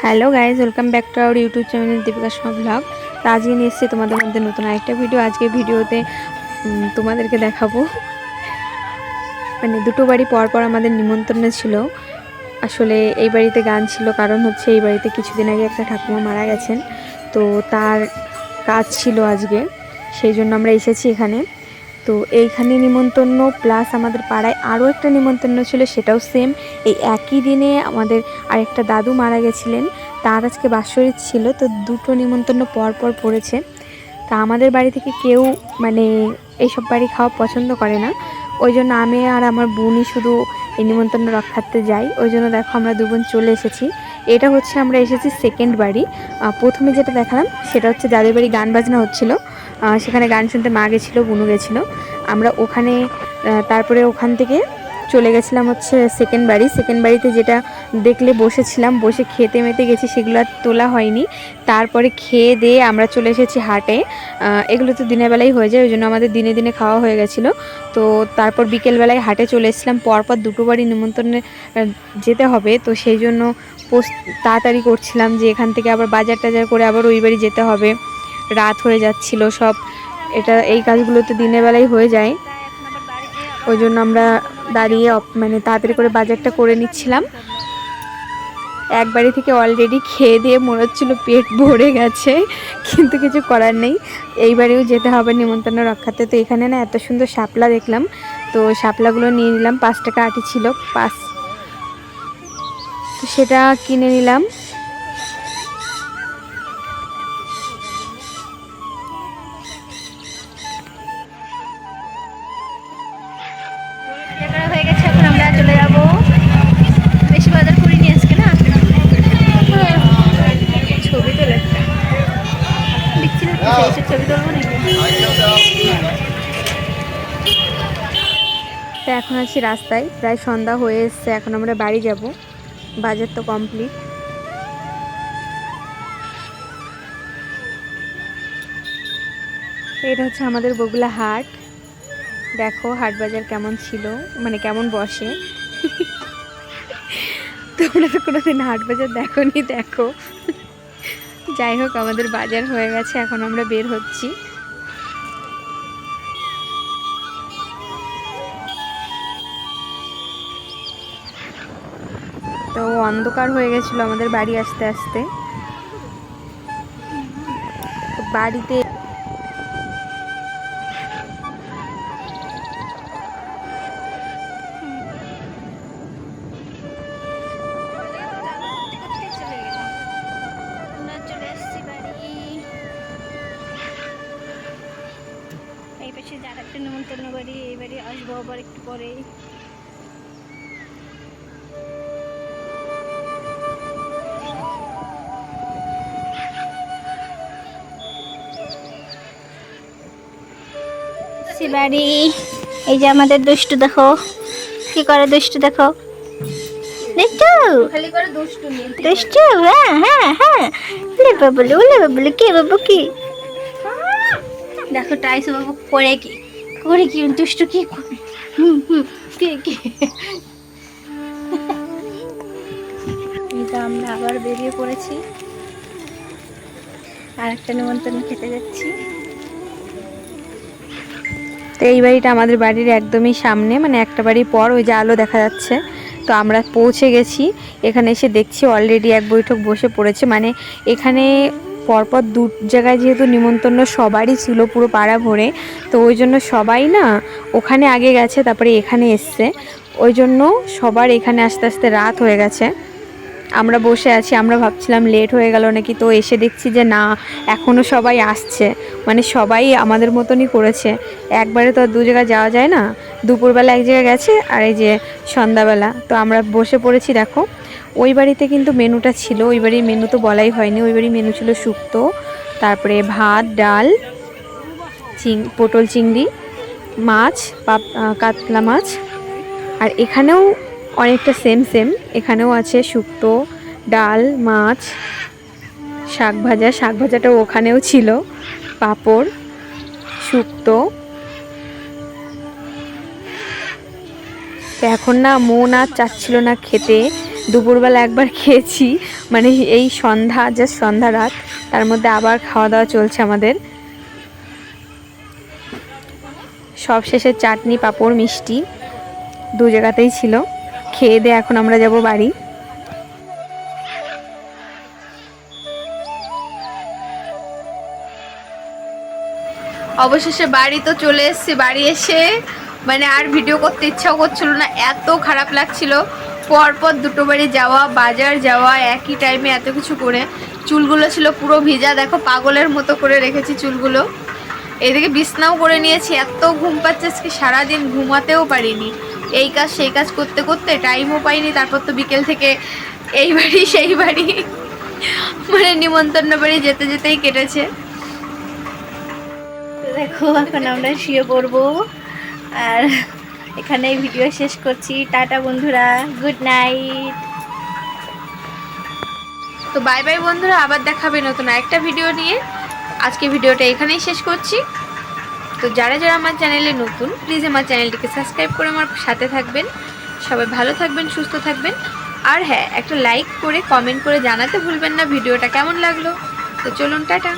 Hello guys welcome back to our YouTube channel Deepika Sharma vlog. আজকে নিয়ে এসেছি তোমাদের মধ্যে নতুন আরেকটা ভিডিও আজকে ভিডিওতে তোমাদেরকে দেখাবো। মানে দুটো বাড়ি পর পর আমাদের নিমন্ত্রণ ছিল। আসলে এই বাড়িতে গান ছিল, কারণ হচ্ছে এই বাড়িতে কিছুদিন আগে একটা ঠাকুমা মারা গেছেন। তো তার কাজ ছিল আজকে, সেই জন্য আমরা এসেছি এখানে। তো এইখানে নিমন্ত্রণ প্লাস আমাদের পাড়ায় আরও একটা নিমন্ত্রণ ছিল, সেটাও সেম এই একই দিনে আমাদের আরেকটা দাদু মারা গেছিলেন, তার আজকে বাৎসরিক ছিল, তো দুটো নিমন্ত্রণ পর পর পড়েছে। তা আমাদের বাড়ি থেকে কেউ মানে এইসব বাড়ি খাওয়া পছন্দ করে না। ওই জন্য আমি আর আমার বোনই শুধু এই নিমন্ত্রণ রক্ষার্থে যাই। ওই জন্য দেখো আমরা দু বোন চলে এসেছি। এটা হচ্ছে আমরা এসেছি সেকেন্ড বাড়ি। প্রথমে যেটা দেখালাম, সেটা হচ্ছে যাদের বাড়ি গান বাজনা হচ্ছিল। সেখানে গান শুনতে মা গেছিল, বুনু গেছিল। আমরা ওখানে তারপরে ওখান থেকে চলে গেছিলাম হচ্ছে সেকেন্ড বাড়ি। সেকেন্ড বাড়িতে যেটা দেখলে বসেছিলাম, বসে খেতে মেতে গেছি, সেগুলো আর তোলা হয়নি। তারপরে খেয়ে দিয়ে আমরা চলে এসেছি হাটে। এগুলো তো দিনের বেলায় হয়ে যায়, ওই জন্য আমাদের দিনে দিনে খাওয়া হয়ে গেছিল। তো তারপর বিকেলবেলায় হাটে চলে এসেছিলাম। পরপর দুটো বাড়ি নিমন্ত্রণে যেতে হবে। তো সেই জন্য তাড়াতাড়ি করছিলাম যে এখান থেকে আবার বাজার টাজার করে আবার ওই বাড়ি যেতে হবে। রাত হয়ে যাচ্ছিল সব। এটা, এই কাজগুলো তো দিনের বেলায় হয়ে যায়। ওই জন্য আমরা দাঁড়িয়ে মানে তাড়াতাড়ি করে বাজারটা করে নিচ্ছিলাম। এক বাড়ি থেকে অলরেডি খেয়ে দিয়ে মনে হচ্ছিল পেট ভরে গেছে, কিন্তু কিছু করার নেই। এইবারেও যেতে হবে নিমন্ত্রণ রক্ষাতে। তো এখানে না এত সুন্দর শাপলা দেখলাম। তো শাপলাগুলো নিয়ে নিলাম, পাঁচ টাকা আটি ছিল, পাঁচ। তো সেটা কিনে নিলাম। এখন আছি রাস্তায়। প্রায় সন্ধ্যা হয়ে এসছে, এখন আমরা বাড়ি যাব। বাজার তো কমপ্লিট এটা হচ্ছে আমাদের বগুলা হাট। দেখো হাট বাজার কেমন ছিল মানে কেমন বসে। তোমরা তো কোনোদিন হাট বাজার দেখো নি দেখো। যাই হোক, আমাদের বাজার হয়ে গেছে, এখন আমরা বের হচ্ছি। তো অন্ধকার হয়ে গেছিল আমাদের বাড়ি আসতে আসতে। বাড়িতে এই পাশে যার একটা নিমন্ত্রণ বাড়ি, এই বাড়ি আসব আবার একটু পরে এসেছি বাড়ি এই যে আমাদের দুষ্টু দেখো। কি করে দুষ্টু দেখো। দুষ্টু? খালি দুষ্টু হ্যাঁ হ্যাঁ হ্যাঁ। বাবুলে বাবুলে কে বাবু কি? দেখো টাইসো বাবু করে কি? করে কি? দুষ্টু কি করে? হুম হুম কে কে? এটা আমরা আবার বেরিয়ে পড়েছি। আর একটা নিমন্ত্রণ খেতে যাচ্ছি। তো এই বাড়িটা আমাদের বাড়ির একদমই সামনে মানে একটা বাড়ি পর, ওই যে আলো দেখা যাচ্ছে। তো আমরা পৌঁছে গেছি, এখানে এসে দেখছি অলরেডি এক বৈঠক বসে পড়েছে। মানে এখানে পরপর দু জায়গায় যেহেতু নিমন্ত্রণ, সবারই ছিল পুরো পাড়া ভরে। তো ওই জন্য সবাই না, ওখানে আগে গেছে, তারপরে এখানে এসছে। ওই জন্য সবার এখানে আস্তে আস্তে রাত হয়ে গেছে। আমরা বসে আছি, আমরা ভাবছিলাম লেট হয়ে গেল নাকি, তো এসে দেখছি যে না এখনও সবাই আসছে। মানে সবাই আমাদের মতনই করেছে। একবারে তো আর দু জায়গায় যাওয়া যায় না। দুপুরবেলা এক জায়গায় গেছে আর এই যে সন্ধ্যাবেলা। তো আমরা বসে পড়েছি, দেখো। ওই বাড়িতে কিন্তু মেনুটা ছিল, ওই বাড়ির মেনু তো বলাই হয়নি। ওই বাড়ির মেনু ছিল শুক্তো, তারপরে ভাত, ডাল, চিং, পটল চিংড়ি, মাছ কাতলা মাছ। আর এখানেও অনেকটা সেম সেম এখানেও আছে শুক্তো, ডাল, মাছ, শাক ভাজা। শাক ভাজাটা ওখানেও ছিল। পাঁপড়, শুক্তো। এখন না মন আর চাচ্ছিল না খেতে। দুপুরবেলা একবার খেয়েছি। মানে এই সন্ধ্যা জাস্ট সন্ধ্যা রাত। তার মধ্যে আবার খাওয়া দাওয়া চলছে আমাদের। সব শেষে চাটনি, পাঁপড়, মিষ্টি। দু জায়গাতেই ছিল। খেয়ে দিয়ে এখন আমরা যাব বাড়ি। অবশেষে বাড়ি তো চলে এসেছি, বাড়ি এসে মানে আর ভিডিও করতে ইচ্ছাও করছিল না, এত খারাপ লাগছিল। পরপর দুটো বাড়ি যাওয়া, বাজার যাওয়া, একই টাইমে এত কিছু করে। চুলগুলো ছিল পুরো ভিজা, দেখো পাগলের মতো করে রেখেছি চুলগুলো। এদিকে বিছনাও করে নিয়েছি, এত ঘুম পাচ্ছে, আজকে সারাদিন ঘুমাতেও পারিনি। এই কাজ, সেই কাজ করতে করতে টাইমও পাইনি, তারপর তো বিকেল থেকে এই বাড়ি, সেই বাড়ি। মানে নিমন্ত্রণ বাড়ি যেতে যেতেই কেটেছে। দেখো, এখন আমরা শুয়ে পড়ব। আর এখানে ভিডিও শেষ করছি। টাটা বন্ধুরা গুড নাইট তো বাই বাই বন্ধুরা, আবার দেখাবে নতুন একটা ভিডিও নিয়ে। আজকে ভিডিওটা এখানেই শেষ করছি। তো যারা যারা আমার চ্যানেলে নতুন প্লিজ আমার চ্যানেলটিকে সাবস্ক্রাইব করে আমার সাথে থাকবেন। সবাই ভালো থাকবেন, সুস্থ থাকবেন। আর হ্যাঁ একটা লাইক করে কমেন্ট করে জানাতে ভুলবেন না ভিডিওটা কেমন লাগল। তো চলুন, টাটা।